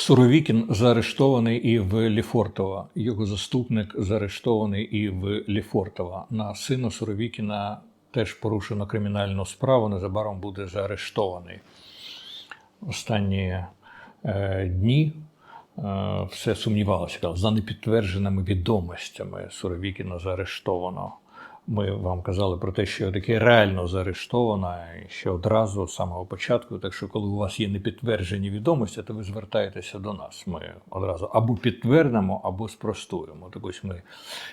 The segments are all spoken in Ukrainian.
Суровікін заарештований і в Ліфортово. Його заступник заарештований і в Ліфортово. На сина Суровікіна теж порушено кримінальну справу. Незабаром буде заарештований. Останні е, дні е, все сумнівалося. За непідтвердженими відомостями Суровікіна заарештовано. Ми вам казали про те, що таке реально заарештовано і ще одразу з самого початку. Так що, коли у вас є непідтверджені відомості, то ви звертаєтеся до нас. Ми одразу або підтвердимо, або спростуємо. Так ось ми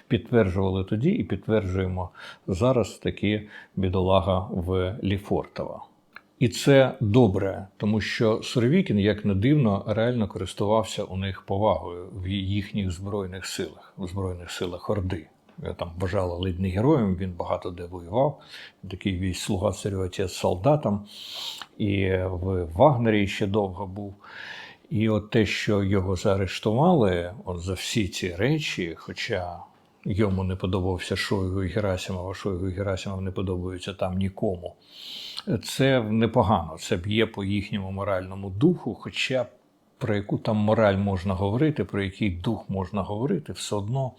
підтверджували тоді і підтверджуємо зараз такі бідолага в Ліфортово. І це добре, тому що Суровікін, як не дивно, реально користувався у них повагою в їхніх збройних силах, в збройних силах Орди. Там вважали ледь героєм, він багато де воював. Такий весь слуга царю отець солдатом. І в Вагнері ще довго був. І от те, що його заарештували, от за всі ці речі, хоча йому не подобався Шойгу і Герасимов, а Шойгу і Герасимов не подобаються там нікому. Це непогано, це б'є по їхньому моральному духу, хоча про яку там мораль можна говорити, про який дух можна говорити, все одно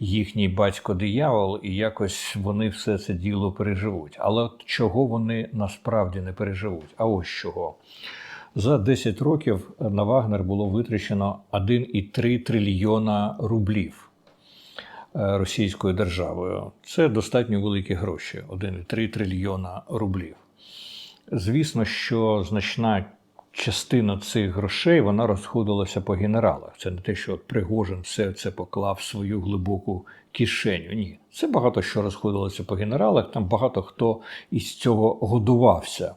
їхній батько диявол, і якось вони все це діло переживуть. Але от чого вони насправді не переживуть? А ось чого. За 10 років на Вагнер було витрачено 1,3 трильйона рублів е, російською державою. Це достатньо великі гроші 1,3 трильйона рублів. Звісно, що значна частина цих грошей вона розходилася по генералах. Це не те, що от Пригожин все це поклав в свою глибоку кишеню. Ні, це багато що розходилося по генералах. Там багато хто із цього годувався.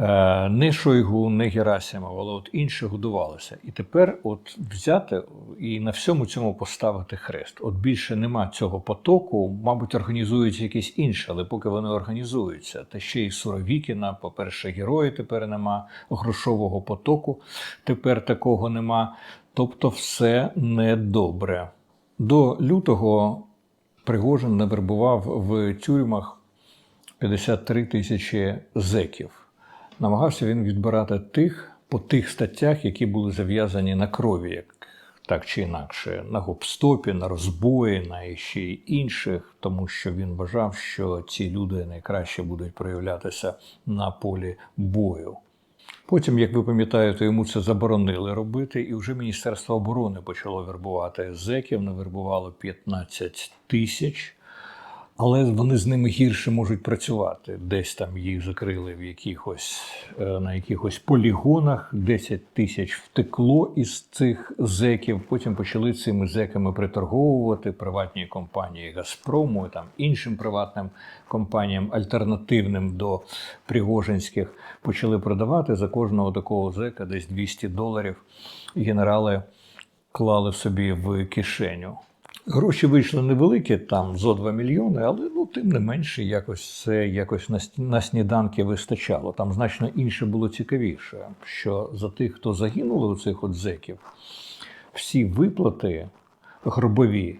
Е, Не Шойгу, не Герасимов, але от інші годувалися. І тепер от взяти і на всьому цьому поставити хрест. От більше нема цього потоку, мабуть, організуються якісь інші, але поки вони організуються, та ще й Суровікіна, по-перше, герої тепер нема, грошового потоку тепер такого нема. Тобто все недобре. До лютого Пригожин навербував в тюрмах 53 тисячі зеків намагався він відбирати тих по тих статтях, які були зав'язані на крові, як так чи інакше, на гопстопі, на розбої, на ще й інших, тому що він вважав, що ці люди найкраще будуть проявлятися на полі бою. Потім, як ви пам'ятаєте, йому це заборонили робити, і вже Міністерство оборони почало вербувати зеків, навербувало 15 тисяч але вони з ними гірше можуть працювати. Десь там їх закрили в якихось е, на якихось полігонах, 10 тисяч втекло із цих зеків. Потім почали цими зеками приторговувати приватні компанії Газпрому, там іншим приватним компаніям, альтернативним до Пригожинських, почали продавати за кожного такого зека десь 200 доларів. Генерали клали собі в кишеню. Гроші вийшли невеликі, там зо 2 мільйони, але ну тим не менше, якось це якось на, на сніданки вистачало. Там значно інше було цікавіше, що за тих, хто загинули у цих от зеків, всі виплати гробові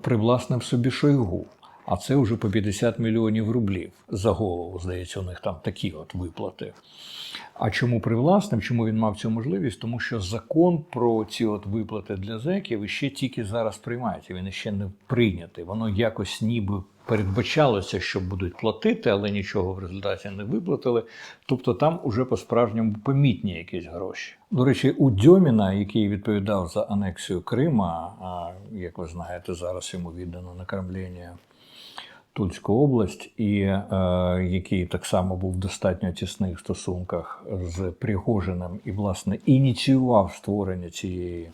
привласнив собі Шойгу. А це вже по 50 мільйонів рублів за голову, здається, у них там такі от виплати. А чому привласним? Чому він мав цю можливість? Тому що закон про ці от виплати для зеків ще тільки зараз приймається. Він ще не прийнятий. Воно якось ніби передбачалося, що будуть платити, але нічого в результаті не виплатили. Тобто там уже по-справжньому помітні якісь гроші. До речі, у Дьоміна, який відповідав за анексію Крима, а як ви знаєте, зараз йому віддано накормлення Тульську область, і е, який так само був в достатньо тісних стосунках з Пригожиним і, власне, ініціював створення цієї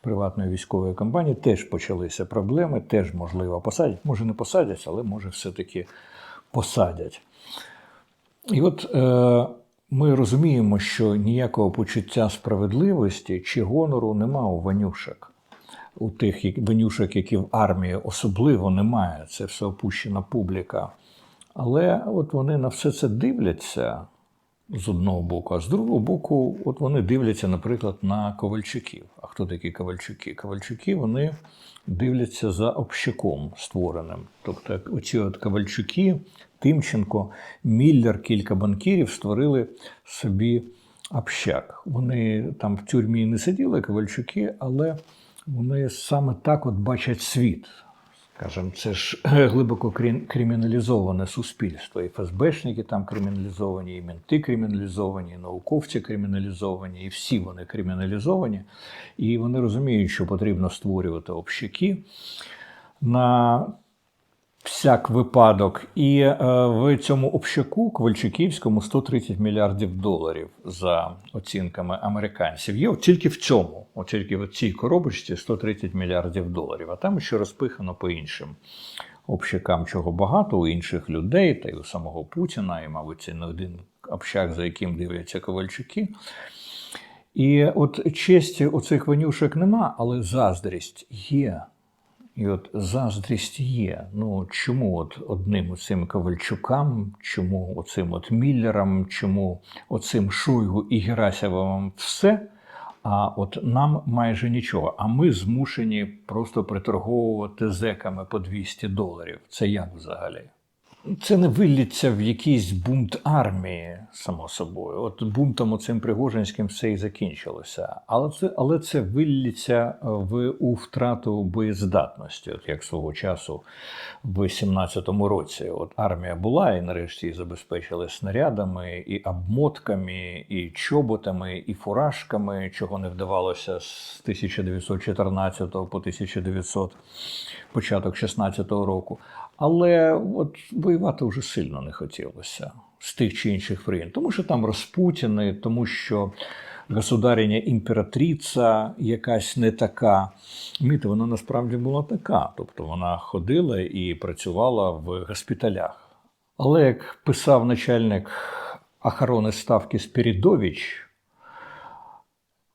приватної військової компанії, теж почалися проблеми, теж, можливо, посадять. Може, не посадять, але може все-таки посадять. І от е, ми розуміємо, що ніякого почуття справедливості чи гонору нема у Ванюшек у тих винюшок, які в армії особливо немає, це все опущена публіка. Але от вони на все це дивляться з одного боку, а з другого боку, от вони дивляться, наприклад, на Ковальчуків. А хто такі Ковальчуки? Ковальчуки вони дивляться за общаком створеним. Тобто, оці от Ковальчуки, Тимченко, Міллер, кілька банкірів створили собі общак. Вони там в тюрмі не сиділи, Ковальчуки, але вони саме так от бачать світ. Скажем, це ж глибоко криміналізоване суспільство. І ФСБшники там криміналізовані, і менти криміналізовані, і науковці криміналізовані, і всі вони криміналізовані. І вони розуміють, що потрібно створювати общаки на всяк випадок. І е, в цьому общаку Ковальчуківському 130 мільярдів доларів за оцінками американців. Є от тільки в цьому, от тільки в цій коробочці 130 мільярдів доларів, а там ще розпихано по іншим общакам, чого багато у інших людей, та й у самого Путіна, і, мабуть, це не один общак, за яким дивляться Ковальчуки. І от честі оцих ванюшок нема, але заздрість є. І от заздрість є. Ну чому от одним оцим Ковальчукам, чому оцим от Міллерам, чому оцим Шуйгу і Герасявам все, а от нам майже нічого. А ми змушені просто приторговувати зеками по 200 доларів. Це як взагалі? Це не вилліться в якийсь бунт армії, само собою. От бунтом оцим Пригожинським все і закінчилося. Але це, але це вилліться в у втрату боєздатності, от як свого часу в 17-му році. От армія була, і нарешті її забезпечили снарядами, і обмотками, і чоботами, і фуражками, чого не вдавалося з 1914 по 1900, початок 16-го року. Але от воювати вже сильно не хотілося з тих чи інших причин, тому що там розпутіни, тому що государіня імператриця якась не така. Міти, вона насправді була така. Тобто вона ходила і працювала в госпіталях. Але як писав начальник охорони ставки Спірідович,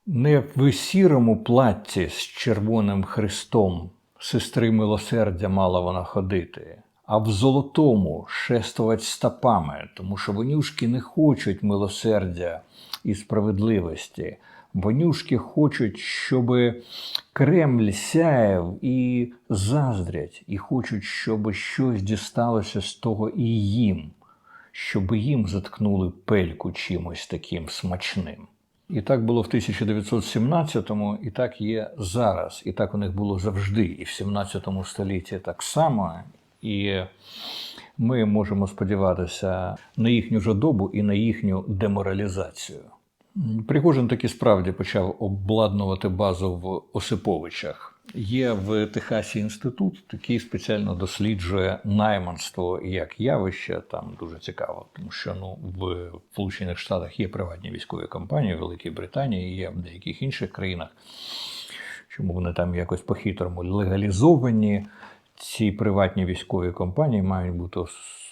не в сірому платті з червоним хрестом сестри милосердя мала вона ходити, а в золотому шествувати стопами, тому що вонюшки не хочуть милосердя і справедливості. Вонюшки хочуть, щоб Кремль сяяв і заздрять, і хочуть, щоб щось дісталося з того і їм, щоб їм заткнули пельку чимось таким смачним. І так було в 1917-му, і так є зараз. І так у них було завжди. І в 17 столітті так само. І ми можемо сподіватися на їхню жадобу і на їхню деморалізацію. Пригожин таки справді почав обладнувати базу в Осиповичах. Є в Техасі інститут, який спеціально досліджує найманство як явище. Там дуже цікаво, тому що ну в Сполучених Штатах є приватні військові компанії, в Великій Британії, є в деяких інших країнах. Чому вони там якось по-хитрому легалізовані? Ці приватні військові компанії мають бути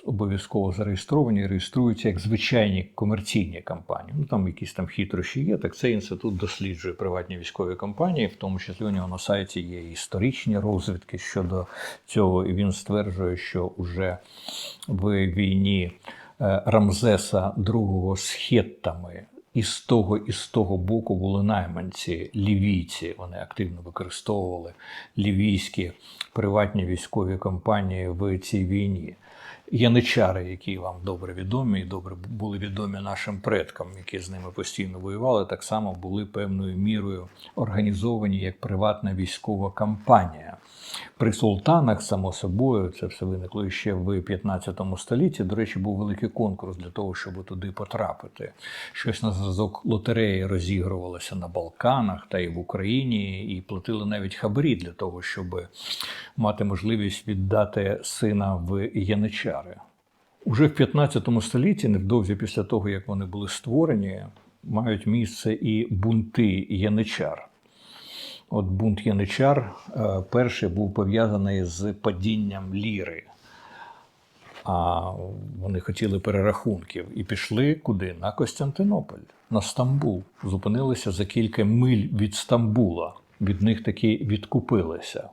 обов'язково зареєстровані, реєструються як звичайні комерційні компанії. Ну там якісь там хитрощі є. Так цей інститут досліджує приватні військові компанії, в тому числі у нього на сайті є історичні розвідки щодо цього. І він стверджує, що уже в війні е, Рамзеса II з хеттами. І з того, і з того боку були найманці, лівійці. Вони активно використовували лівійські приватні військові компанії в цій війні. Яничари, які вам добре відомі, і добре були відомі нашим предкам, які з ними постійно воювали, так само були певною мірою організовані як приватна військова кампанія. При султанах, само собою, це все виникло ще в 15 столітті. До речі, був великий конкурс для того, щоб туди потрапити. Щось на зразок лотереї розігрувалося на Балканах та й в Україні, і платили навіть хабарі для того, щоб мати можливість віддати сина в яничари. Уже в 15 столітті, невдовзі після того, як вони були створені, мають місце і бунти яничар. От бунт яничар е, перший був пов'язаний з падінням ліри. А вони хотіли перерахунків і пішли куди? На Костянтинополь, на Стамбул. Зупинилися за кілька миль від Стамбула. від них таки відкупилися.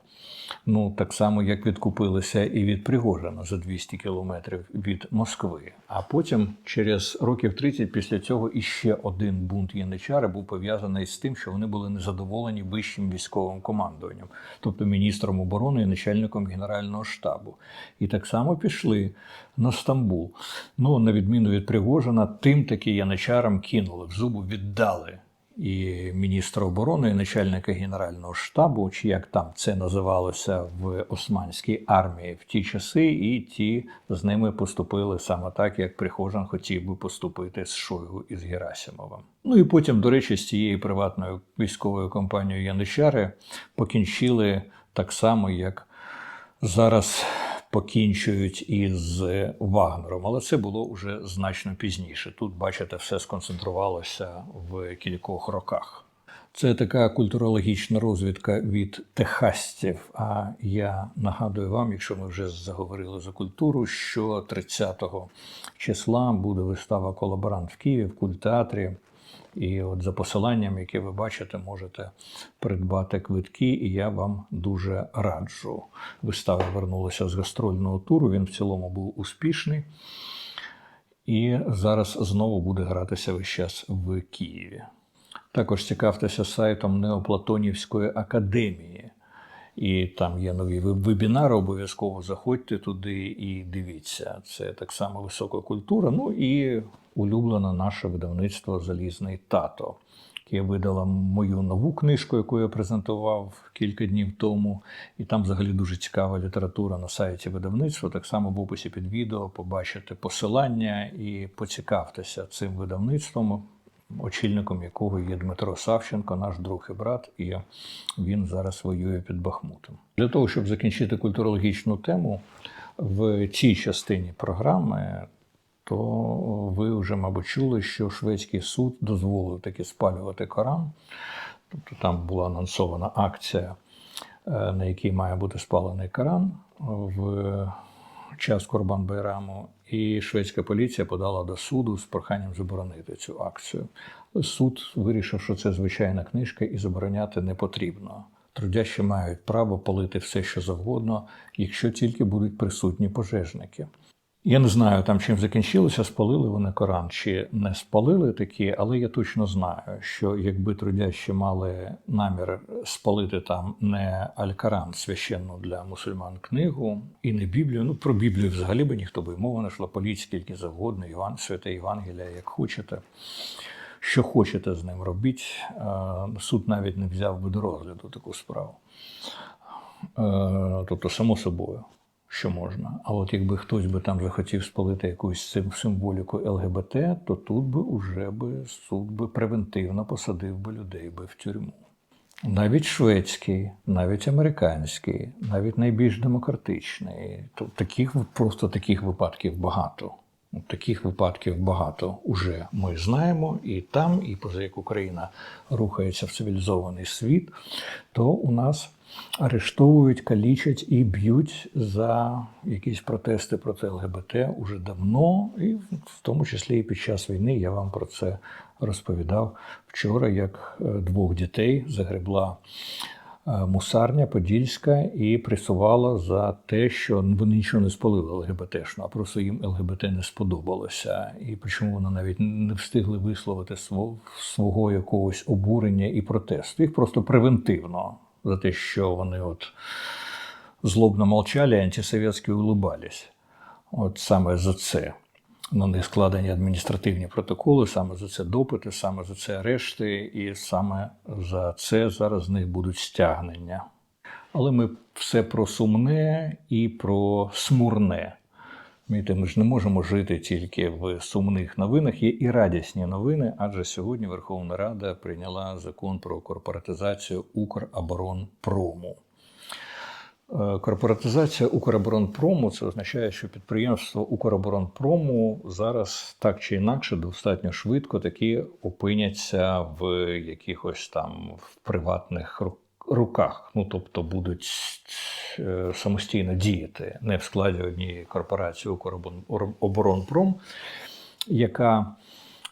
Ну, так само, як відкупилися і від Пригожина за 200 кілометрів від Москви. А потім, через років 30 після цього, іще один бунт яничари був пов'язаний з тим, що вони були незадоволені вищим військовим командуванням, тобто міністром оборони і начальником Генерального штабу. І так само пішли на Стамбул. Ну, на відміну від Пригожина, тим таки яничарам кинули в зубу, віддали і міністра оборони, і начальника Генерального штабу, чи як там це називалося в Османській армії в ті часи, і ті з ними поступили саме так, як Прихожан хотів би поступити з Шойгу і з Герасимовим. Ну і потім, до речі, з цією приватною військовою компанією Яничари покінчили так само, як зараз покінчують із Вагнером, але це було вже значно пізніше. Тут, бачите, все сконцентрувалося в кількох роках. Це така культурологічна розвідка від техасців. А я нагадую вам, якщо ми вже заговорили за культуру, що 30 числа буде вистава Колаборант в Києві в культеатрі. І от за посиланням, яке ви бачите, можете придбати квитки, і я вам дуже раджу. Вистава вернулася з гастрольного туру. Він в цілому був успішний. І зараз знову буде гратися весь час в Києві. Також цікавтеся сайтом Неоплатонівської академії. І там є нові вебінари, обов'язково заходьте туди і дивіться. Це так само висока культура. Ну і улюблене наше видавництво Залізний тато, яке видало мою нову книжку, яку я презентував кілька днів тому. І там взагалі дуже цікава література на сайті видавництва. Так само в описі під відео побачите посилання і поцікавтеся цим видавництвом очільником якого є Дмитро Савченко, наш друг і брат, і він зараз воює під Бахмутом. Для того, щоб закінчити культурологічну тему в цій частині програми, то ви вже, мабуть, чули, що шведський суд дозволив таки спалювати Коран. Тобто там була анонсована акція, е, на якій має бути спалений Коран в час Курбан Байраму, і шведська поліція подала до суду з проханням заборонити цю акцію. Суд вирішив, що це звичайна книжка і забороняти не потрібно. Трудящі мають право палити все, що завгодно, якщо тільки будуть присутні пожежники. Я не знаю, там чим закінчилося, спалили вони Коран чи не спалили такі, але я точно знаю, що якби трудящі мали намір спалити там не Аль-Коран, священну для мусульман книгу, і не Біблію. Ну про Біблію взагалі би ніхто би мова не йшла, політь скільки завгодно, Іван, святе Євангелія, як хочете. Що хочете з ним робіть, суд навіть не взяв би до розгляду таку справу. Тобто, само собою що можна. А от якби хтось би там захотів спалити якусь символіку ЛГБТ, то тут би уже би суд би превентивно посадив би людей би в тюрму. Навіть шведський, навіть американський, навіть найбільш демократичний. То таких просто таких випадків багато. Таких випадків багато уже ми знаємо, і там, і поза як Україна рухається в цивілізований світ, то у нас арештовують, калічать і б'ють за якісь протести проти ЛГБТ уже давно, і в тому числі і під час війни я вам про це розповідав вчора, як е, двох дітей загребла. Е, мусарня Подільська і пресувала за те, що вони нічого не спалили ЛГБТшно, а просто їм ЛГБТ не сподобалося. І причому вони навіть не встигли висловити свого, якогось обурення і протесту. Їх просто превентивно за те, що вони от злобно мовчали, антисовєтськи улыбались. От саме за це. На них складені адміністративні протоколи, саме за це допити, саме за це арешти, і саме за це зараз з них будуть стягнення. Але ми все про сумне і про смурне. Ми ж не можемо жити тільки в сумних новинах. Є і радісні новини, адже сьогодні Верховна Рада прийняла закон про корпоратизацію Укроборонпрому. Е, корпоратизація Укроборонпрому це означає, що підприємство Укроборонпрому зараз так чи інакше достатньо швидко таки опиняться в якихось там в приватних руках. Ну тобто будуть е, самостійно діяти не в складі однієї корпорації Укроборонпром, яка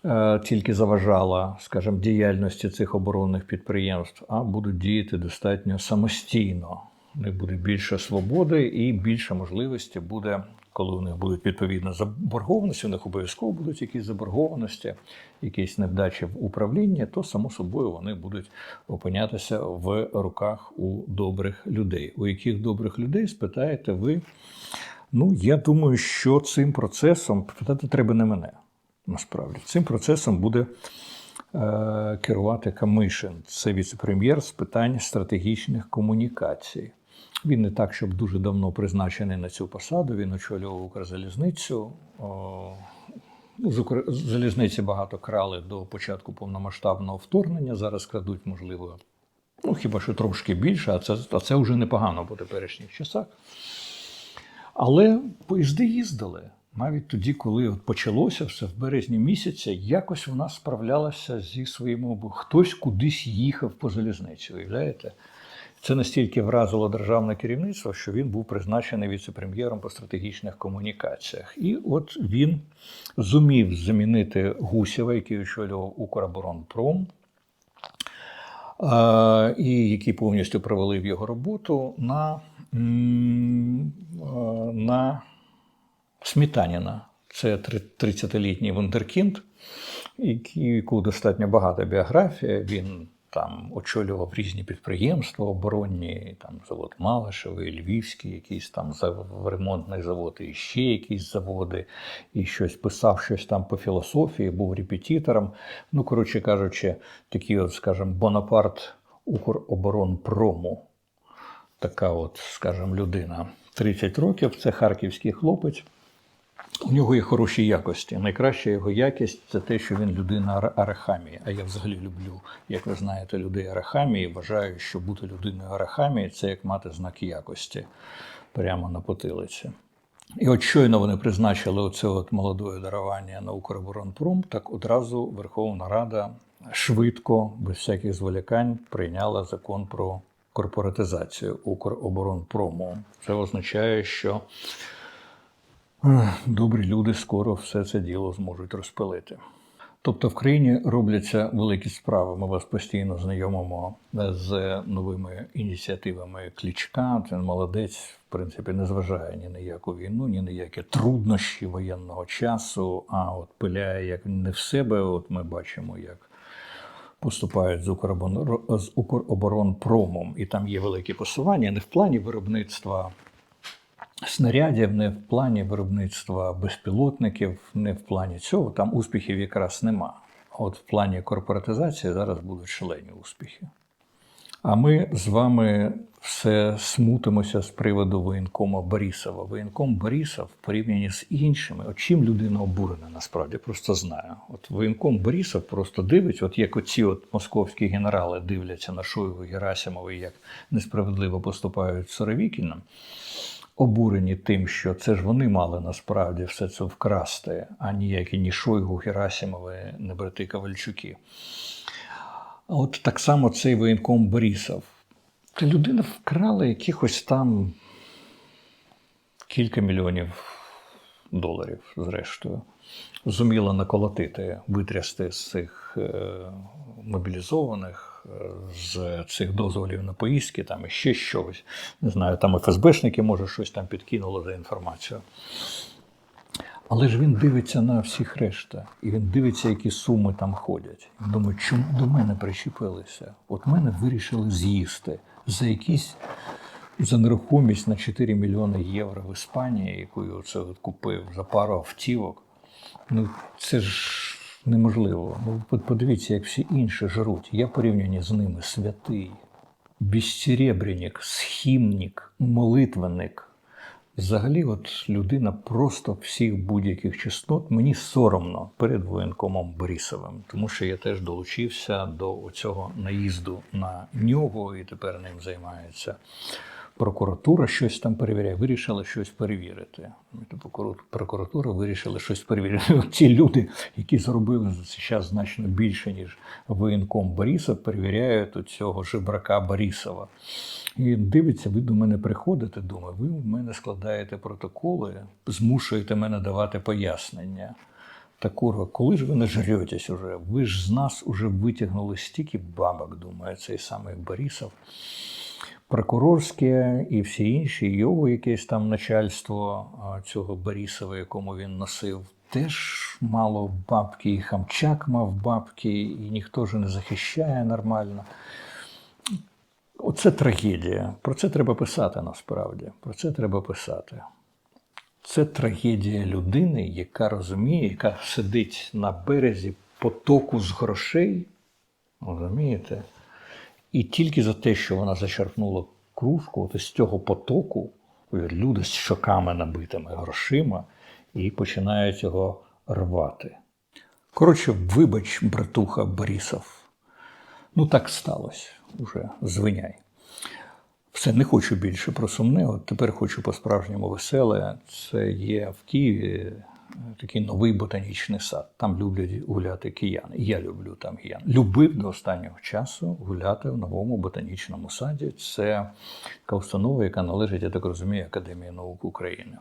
е, тільки заважала, скажімо, діяльності цих оборонних підприємств, а будуть діяти достатньо самостійно. Них буде більше свободи і більше можливості буде, коли у них будуть відповідно заборгованості, у них обов'язково будуть якісь заборгованості, якісь невдачі в управлінні, то само собою вони будуть опинятися в руках у добрих людей. У яких добрих людей спитаєте ви? Ну, я думаю, що цим процесом питати треба не мене. Насправді, цим процесом буде е, керувати Камишин. Це віце-прем'єр з питань стратегічних комунікацій. Він не так, щоб дуже давно призначений на цю посаду. Він очолював Укрзалізницю. Ну, з залізниці багато крали до початку повномасштабного вторгнення. Зараз крадуть, можливо, ну хіба що трошки більше, а це, а це вже непогано по теперішніх часах. Але поїзди їздили. Навіть тоді, коли от почалося все в березні місяця, якось вона справлялася зі своїми обов- Хтось кудись їхав по залізниці, уявляєте? Це настільки вразило державне керівництво, що він був призначений віце-прем'єром по стратегічних комунікаціях. І от він зумів замінити Гусєва, який очолював Укроборонпром, і який повністю провалив його роботу на, на Смітаніна. Це три- 30-літній вундеркінд, який- у достатньо багата біографія. Він там очолював різні підприємства оборонні, там завод Малишевий, Львівський, якийсь там ремонтний завод, і ще якісь заводи, і щось писав, щось там по філософії, був репетитором. Ну, коротше кажучи, такий, от, скажімо, Бонапарт Укроборонпрому. Така от, скажімо, людина. 30 років, це харківський хлопець. У нього є хороші якості. Найкраща його якість це те, що він людина арахамії. А я взагалі люблю, як ви знаєте, людей арахамії. Вважаю, що бути людиною арахамії це як мати знак якості прямо на потилиці. І от щойно вони призначили оце от молодое дарування на Укроборонпром, так одразу Верховна Рада швидко, без всяких зволікань, прийняла закон про корпоратизацію Укроборонпрому. Це означає, що Добрі люди скоро все це діло зможуть розпилити. Тобто в країні робляться великі справи. Ми вас постійно знайомимо з новими ініціативами Клічка. Він молодець, в принципі, не зважає ні на яку війну, ні на які труднощі воєнного часу, а от пиляє як не в себе. От ми бачимо, як поступають з Укроборонпромом, і там є великі посування не в плані виробництва снарядів, не в плані виробництва безпілотників, не в плані цього. Там успіхів якраз нема. От в плані корпоратизації зараз будуть шалені успіхи. А ми з вами все смутимося з приводу воєнкома Борисова. Воєнком Борисов в порівнянні з іншими, от чим людина обурена, насправді просто знаю. От воєнком Борисов просто дивить, от як оці от московські генерали дивляться на Шойгу Герасимова, як несправедливо поступають з Соровікіном, обурені тим, що це ж вони мали насправді все це вкрасти, а ніякі ні Шойгу, Герасімови, не брати Ковальчуки. А от так само цей воєнком Борісов. Та людина вкрала якихось там кілька мільйонів доларів, зрештою. Зуміла наколотити, витрясти з цих е, мобілізованих, е, з цих дозволів на поїздки, там ще щось. Не знаю, там ФСБшники, може, щось там підкинуло за інформацію. Але ж він дивиться на всіх решта, і він дивиться, які суми там ходять. Він думає, чому до мене причепилися? От мене вирішили з'їсти за якісь за нерухомість на 4 мільйони євро в Іспанії, яку я оце купив за пару автівок. Ну це ж неможливо. Ну, подивіться, як всі інші жруть. Я порівнянні з ними святий, безсеребряник, схімник, молитвенник. Взагалі, от людина просто всіх будь-яких чеснот. Мені соромно перед воєнкомом Борисовим, тому що я теж долучився до цього наїзду на нього, і тепер ним займається прокуратура. Щось там перевіряє. Вирішили щось перевірити. Прокуратура вирішила щось перевірити. Ті люди, які зробили за цей час значно більше, ніж воєнком Борисов, перевіряють от цього жебрака Борисова. І дивиться, ви до мене приходите, думає, ви в мене складаєте протоколи, змушуєте мене давати пояснення. Та курва, коли ж ви нажретесь уже? Ви ж з нас уже витягнули стільки бабок, думає цей самий Борисов. Прокурорське і всі інші, його якесь там начальство цього Борисова, якому він носив, теж мало бабки, і Хамчак мав бабки, і ніхто ж не захищає нормально. Оце трагедія. Про це треба писати насправді. Про це треба писати. Це трагедія людини, яка розуміє, яка сидить на березі потоку з грошей. Розумієте? І тільки за те, що вона зачерпнула кружку, от з цього потоку люди з щоками набитими грошима і починають його рвати. Коротше, вибач, братуха Борисов. Ну, так сталося уже, звиняй. Все, не хочу більше про сумне. От тепер хочу по-справжньому веселе. Це є в Києві такий новий ботанічний сад. Там люблять гуляти кияни. Я люблю там киян. Любив до останнього часу гуляти в новому ботанічному саді. Це така установа, яка належить, я так розумію, Академії наук України.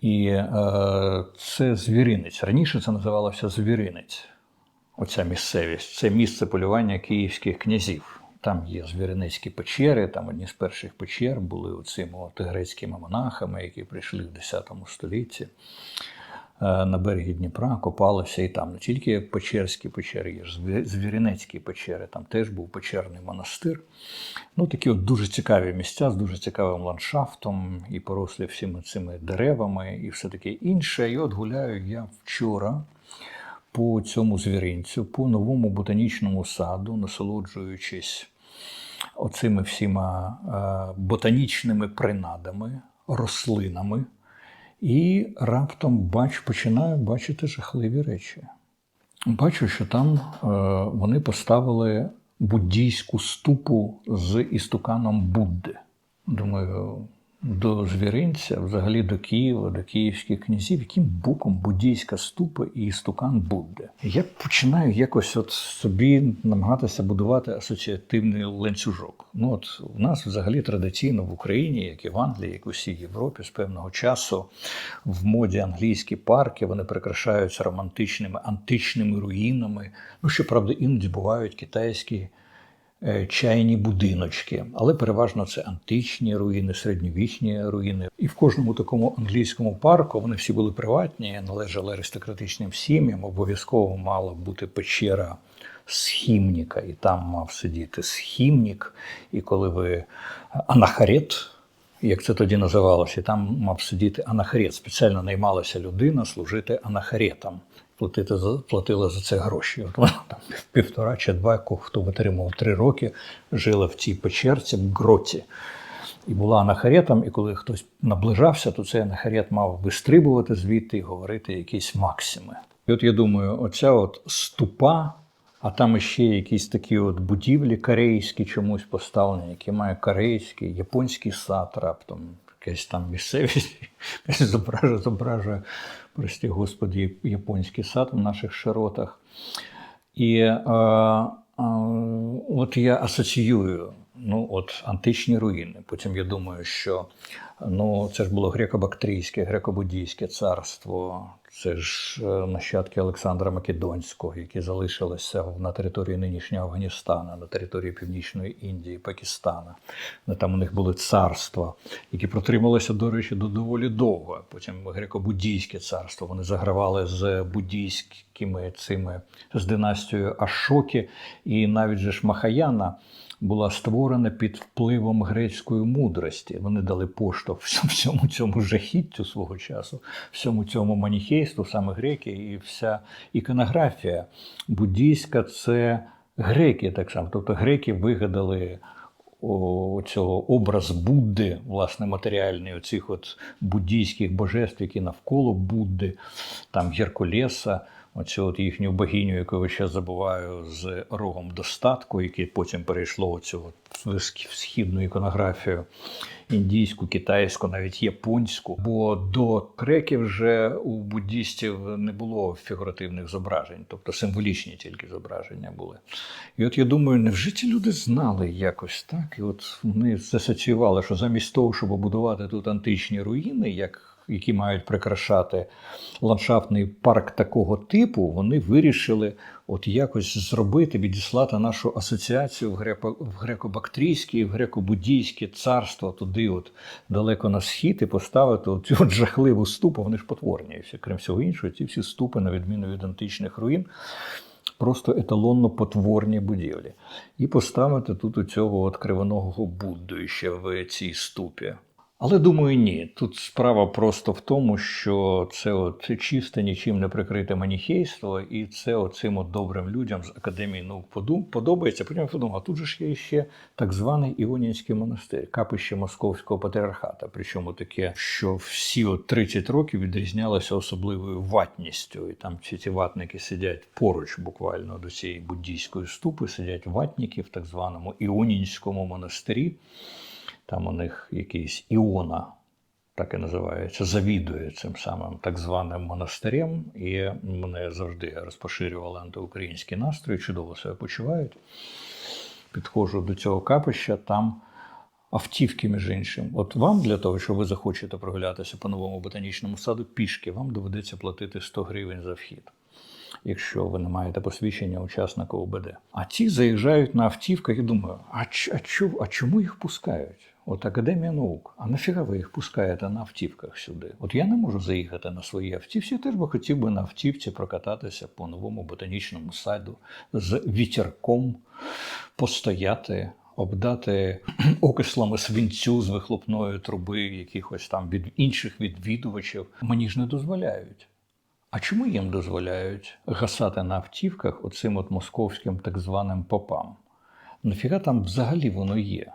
І е, це звіринець. Раніше це називалося звіринець. Оця місцевість. Це місце полювання київських князів. Там є звіринецькі печери, там одні з перших печер були оцими от грецькими монахами, які прийшли в X столітті е, на берегі Дніпра, копалися і там не тільки печерські печери, є ж звіринецькі печери, там теж був печерний монастир. Ну, такі от дуже цікаві місця з дуже цікавим ландшафтом, і порослі всіми цими деревами, і все таке інше. І от гуляю я вчора по цьому звіринцю, по новому ботанічному саду, насолоджуючись оцими всіма е, ботанічними принадами, рослинами, і раптом бач, починаю бачити жахливі речі. Бачу, що там е, вони поставили буддійську ступу з істуканом Будди. Думаю, до звіринця, взагалі до Києва, до київських князів, яким боком буддійська ступа і істукан Будди. Я починаю якось от собі намагатися будувати асоціативний ланцюжок. Ну от у нас взагалі традиційно в Україні, як і в Англії, як у всій Європі, з певного часу в моді англійські парки вони прикрашаються романтичними античними руїнами. Ну, щоправда, іноді бувають китайські чайні будиночки, але переважно це античні руїни, середньовічні руїни. І в кожному такому англійському парку вони всі були приватні, належали аристократичним сім'ям. Обов'язково мала бути печера схімніка, і там мав сидіти схімнік. І коли ви анахарет, як це тоді називалося, і там мав сидіти анахарет. Спеціально наймалася людина служити анахаретом. Платити за платила за це гроші. От вона там півтора чи два, хто витримав три роки, жила в цій печерці, в гроті. І була анахаретом, і коли хтось наближався, то цей анахарет мав вистрибувати звідти і говорити якісь максими. І от я думаю, оця от ступа, а там ще якісь такі от будівлі корейські чомусь поставлені, які мають корейський, японський сад раптом, якась там місцевість, зображує, зображує, прости господи, японський сад в наших широтах. І е, е, от я асоціюю ну, от, античні руїни. Потім я думаю, що ну, це ж було греко-бактрійське, греко-буддійське царство. Це ж е, нащадки Олександра Македонського, які залишилися на території нинішнього Афганістана, на території Північної Індії, Пакистана. Там у них були царства, які протрималися, до речі, до доволі довго. Потім греко-буддійське царство. Вони загравали з буддійськими цими з династією Ашоки, і навіть же ж Махаяна була створена під впливом грецької мудрості. Вони дали поштовх всьому цьому жахіттю свого часу, всьому цьому маніхейству, саме греки, і вся іконографія буддійська це греки так само. Тобто греки вигадали цього образ Будди, власне, матеріальний, оцих от буддійських божеств, які навколо Будди, там Геркулеса, оцю от їхню богиню, яку я ще забуваю, з рогом достатку, яке потім перейшло оцю от східну іконографію, індійську, китайську, навіть японську. Бо до греків вже у буддістів не було фігуративних зображень, тобто символічні тільки зображення були. І от я думаю, невже ці люди знали якось так? І от вони засоціювали, що замість того, щоб будувати тут античні руїни, як які мають прикрашати ландшафтний парк такого типу, вони вирішили от якось зробити, відіслати нашу асоціацію в, греко, в греко-бактрійське в греко-буддійське царство туди, от далеко на схід, і поставити цю жахливу ступу. Вони ж потворні. Крім всього іншого, ці всі ступи, на відміну від античних руїн, просто еталонно потворні будівлі. І поставити тут у цього от кривоногого Будду ще в цій ступі. Але думаю, ні. Тут справа просто в тому, що це от чисте, нічим не прикрите маніхейство, і це оцим от добрим людям з Академії наук подобається. Потім подумав, а тут же ж є ще так званий Іонінський монастир, капище Московського патріархата. Причому таке, що всі от 30 років відрізнялося особливою ватністю. І там всі ці ватники сидять поруч буквально до цієї буддійської ступи, сидять ватники в так званому Іонінському монастирі. Там у них якийсь Іона, так і називається, завідує цим самим так званим монастирем. І мене завжди розпоширювали антиукраїнські настрої, чудово себе почувають. Підходжу до цього капища, там автівки, між іншим. От вам для того, що ви захочете прогулятися по новому ботанічному саду пішки, вам доведеться платити 100 гривень за вхід. Якщо ви не маєте посвідчення учасника ОБД. А ті заїжджають на автівках і думаю, а, а, а чому їх пускають? От Академія наук. А нафіга ви їх пускаєте на автівках сюди? От я не можу заїхати на своїй автівці, теж би хотів би на автівці прокататися по новому ботанічному саду з вітерком, постояти, обдати окислами свинцю з вихлопної труби якихось там від інших відвідувачів. Мені ж не дозволяють. А чому їм дозволяють гасати на автівках оцим от московським так званим попам? Нафіга там взагалі воно є?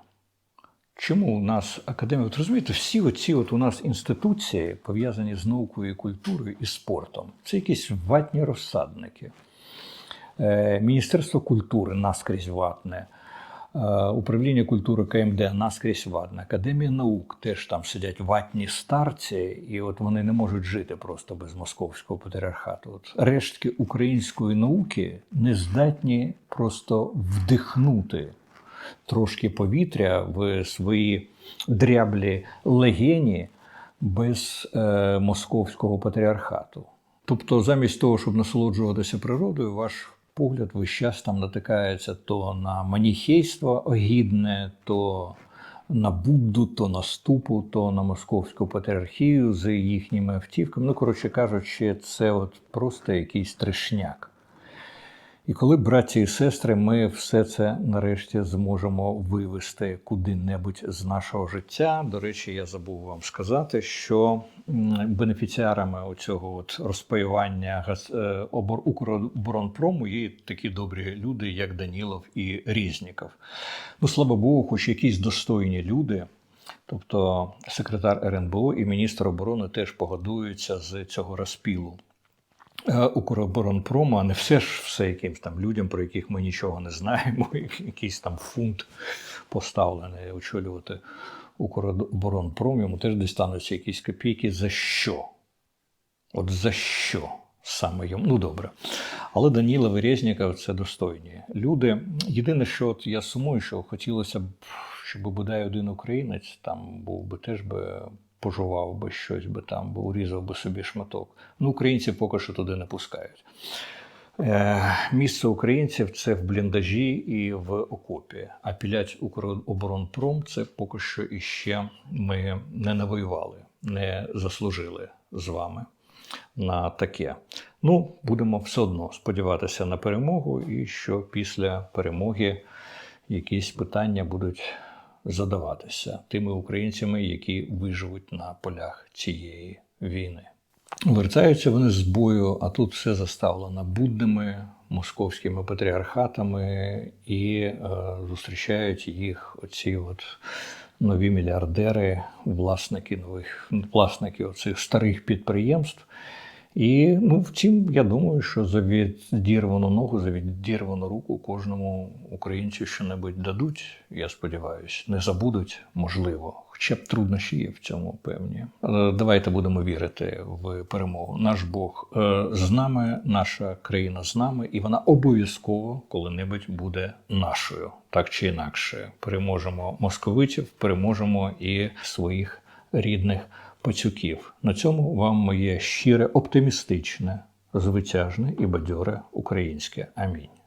Чому у нас академія? От розумієте, всі оці от у нас інституції пов'язані з наукою, і культурою і спортом. Це якісь ватні розсадники. Е, Міністерство культури наскрізь ватне. Е, Управління культури КМД наскрізь ватне. Академія наук теж там сидять ватні старці, і от вони не можуть жити просто без московського патріархату. От рештки української науки не здатні просто вдихнути трошки повітря в свої дряблі легені без е, московського патріархату. Тобто, замість того, щоб насолоджуватися природою, ваш погляд весь час там натикається то на маніхейство огідне, то на Будду, то на ступу, то на московську патріархію з їхніми автівками. Ну, коротше кажучи, це от просто якийсь трешняк. І коли, браті і сестри, ми все це нарешті зможемо вивести куди-небудь з нашого життя. До речі, я забув вам сказати, що бенефіціарами цього от розпаювання газ- е, Укроборонпрому є такі добрі люди, як Данілов і Різніков. Ну, слава Богу, хоч якісь достойні люди. Тобто секретар РНБО і міністр оборони теж погодуються з цього розпілу. Е, Укроборонпрому, а не все ж все якимсь там людям, про яких ми нічого не знаємо, якийсь там фунт поставлений очолювати Укроборонпром, йому теж дістануться якісь копійки. За що? От за що саме йому? Ну добре. Але Данілов і – це достойні люди. Єдине, що от я сумую, що хотілося б, щоб бодай один українець там був би теж би пожував би щось би там, бо урізав би собі шматок. Ну, українці поки що туди не пускають. Е, Місце українців це в бліндажі і в окопі. А пілять Укроборонпром це поки що іще ми не навоювали, не заслужили з вами на таке. Ну, будемо все одно сподіватися на перемогу, і що після перемоги якісь питання будуть задаватися тими українцями, які виживуть на полях цієї війни. Вертаються вони з бою, а тут все заставлено будними московськими патріархатами, і е, зустрічають їх оці от нові мільярдери, власники нових власники оцих старих підприємств. І ну, втім, я думаю, що за відірвану ногу, за відірвану руку кожному українцю що-небудь дадуть. Я сподіваюся, не забудуть, можливо. Хоча б труднощі є в цьому певні. Але давайте будемо вірити в перемогу. Наш Бог е, з нами, наша країна з нами, і вона обов'язково коли-небудь буде нашою, так чи інакше. Переможемо московитів, переможемо і своїх рідних пацюків. На цьому вам моє щире оптимістичне, звитяжне і бадьоре українське. Амінь.